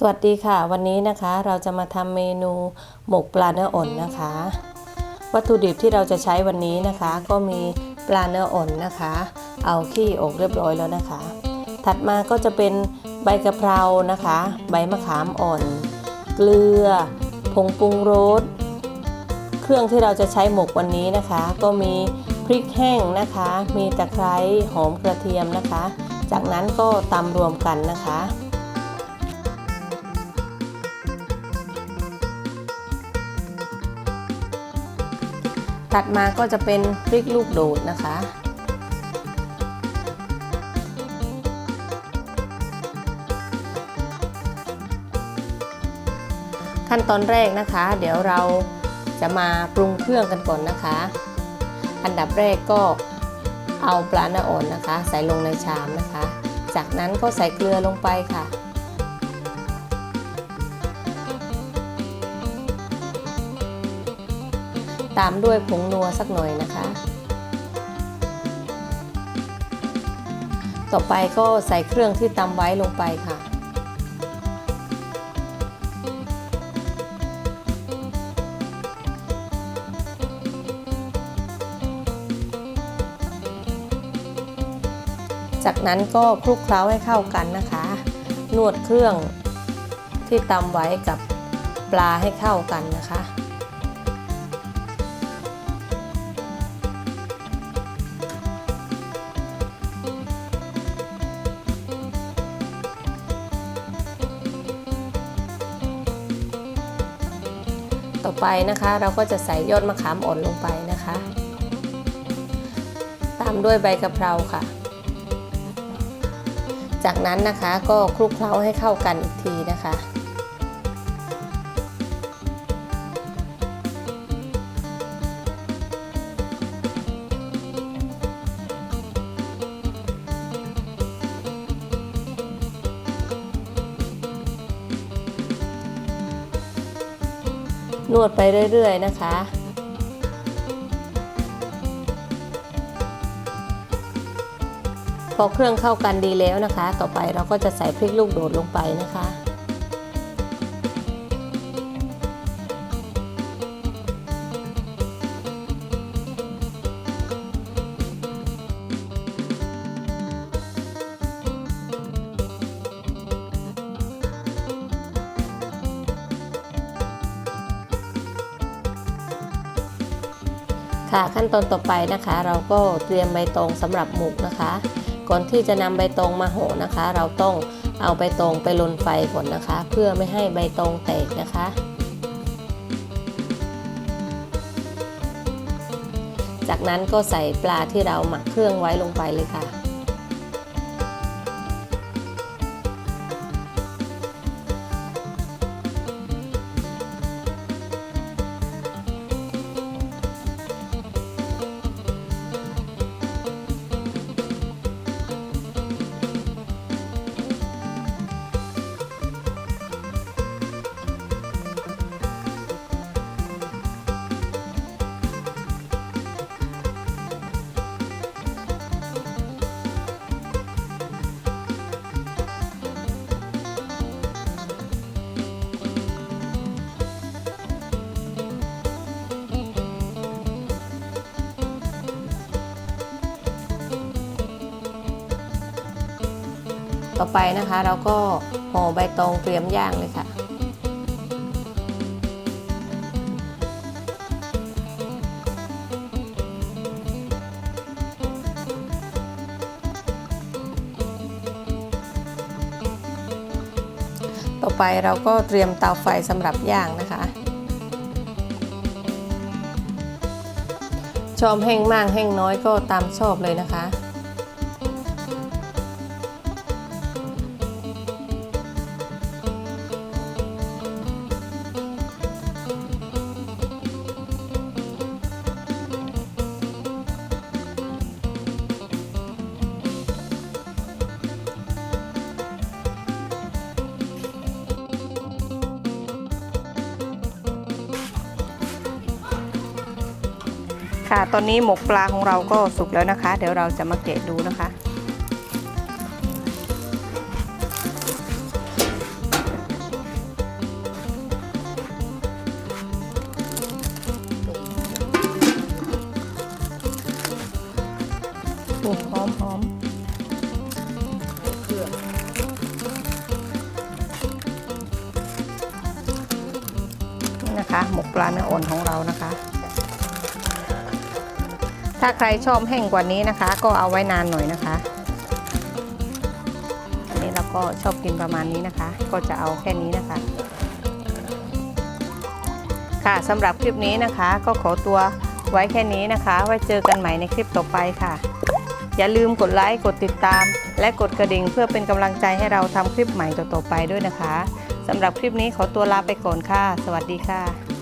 สวัสดีค่ะ วันนี้นะคะเราจะมาทำเมนูหมกปลาเนื้ออ่อนนะคะ วัตถุดิบที่เราจะใช้วันนี้นะคะ ก็มีปลาเนื้ออ่อนนะคะ เอาขี้ออกเรียบร้อยแล้วนะคะ ถัดมาก็จะเป็นใบกะเพรานะคะ ใบมะขามอ่อน เกลือ ผงปรุงรสเครื่องที่เราจะใช้หมกวันนี้นะคะ ก็มีพริกแห้งนะคะ มีตะไคร้หอมกระเทียมนะคะ จากนั้นก็ตำรวมกันนะคะ ถัดมาก็จะเป็นพริกลูกโดดนะคะ ขั้นตอนแรกนะคะ เดี๋ยวเราจะมาปรุงเครื่องกันก่อนนะคะ อันดับแรกก็เอาปลาเนื้ออ่อนนะคะ ใส่ลงในชามนะคะ จากนั้นก็ใส่เกลือลงไปค่ะ ตามด้วยผงนัวสักหน่อยนะคะ ต่อไปก็ใส่เครื่องที่ตำไว้ลงไปค่ะ จากนั้นก็คลุกเคล้าให้เข้ากันนะคะ นวดเครื่องที่ตำไว้กับปลาให้เข้ากันนะคะ ต่อไปนะคะ เราก็จะใส่ยอดมะขามอ่อนลงไปนะคะ ตามด้วยใบกะเพราค่ะ จากนั้นนะคะก็คลุกเคล้าให้เข้ากันอีกทีนะคะ นวดไปเรื่อยๆนะคะ พอเครื่องเข้ากันดีแล้วนะคะ ต่อไปเราก็จะใส่พริกลูกโดดลงไปนะคะ ค่ะขั้นตอนต่อไปนะคะ เราก็เตรียมใบตองสำหรับหมกนะคะ ก่อนที่จะนำใบตองมาห่อนะคะ เราต้องเอาใบตองไปลนไฟก่อนนะคะ เพื่อไม่ให้ใบตองแตกนะคะ จากนั้นก็ใส่ปลาที่เราหมักเครื่องไว้ลงไปเลยค่ะ ต่อไปนะคะ เราก็ห่อใบตองเตรียมย่างเลยค่ะต่อไปเราก็เตรียมเตาไฟสำหรับย่างนะคะ ชอบแห้งมากแห้งน้อยก็ตามชอบเลยนะคะ ค่ะ ตอนนี้หมกปลาของเราก็สุกแล้วนะคะ เดี๋ยวเราจะมาเกะดูนะคะหอมหอมนี่นะคะ หมกปลาเนื้ออ่อนของเรานะคะ ถ้าใครชอบแห้งกว่านี้นะคะ ก็เอาไว้นานหน่อยนะคะ อันนี้เราก็ชอบกินประมาณนี้นะคะ ก็จะเอาแค่นี้นะคะ ค่ะสำหรับคลิปนี้นะคะ ก็ขอตัวไว้แค่นี้นะคะ ไว้เจอกันใหม่ในคลิปต่อไปค่ะ อย่าลืมกดไลค์ กดติดตาม และกดกระดิ่งเพื่อเป็นกำลังใจให้เราทำคลิปใหม่ต่อๆไปด้วยนะคะสำหรับคลิปนี้ขอตัวลาไปก่อนค่ะ สวัสดีค่ะ